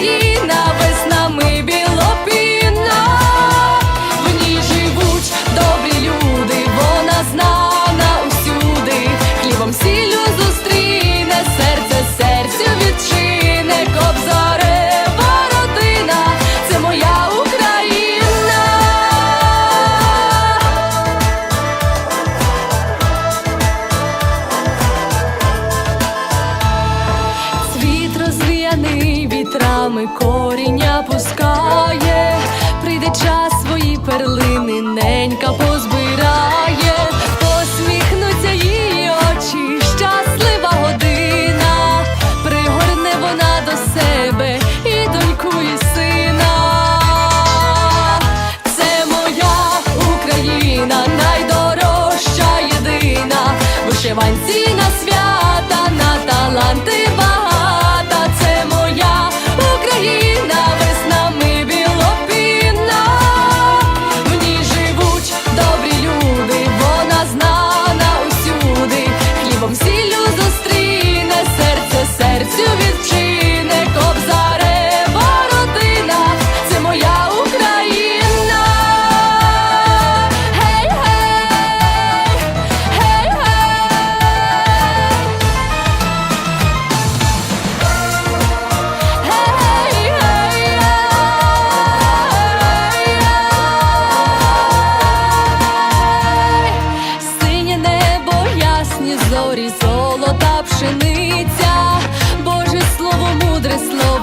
Україна, вітрами коріння пускає, прийде час свої перлини, ненька позбирає, посміхнуться її очі, щаслива година, пригорне вона до себе і доньку, і сина. Це моя Україна, найдорожча єдина, вишиванці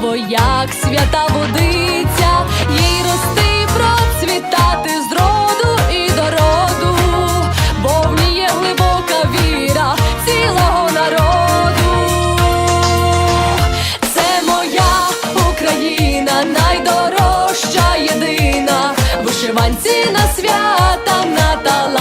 слово, як свята водиця, їй рости, процвітати з роду і до роду, бо в ній є глибока віра цілого народу. Це моя Україна, найдорожча єдина, вишиванці на свята, на таланти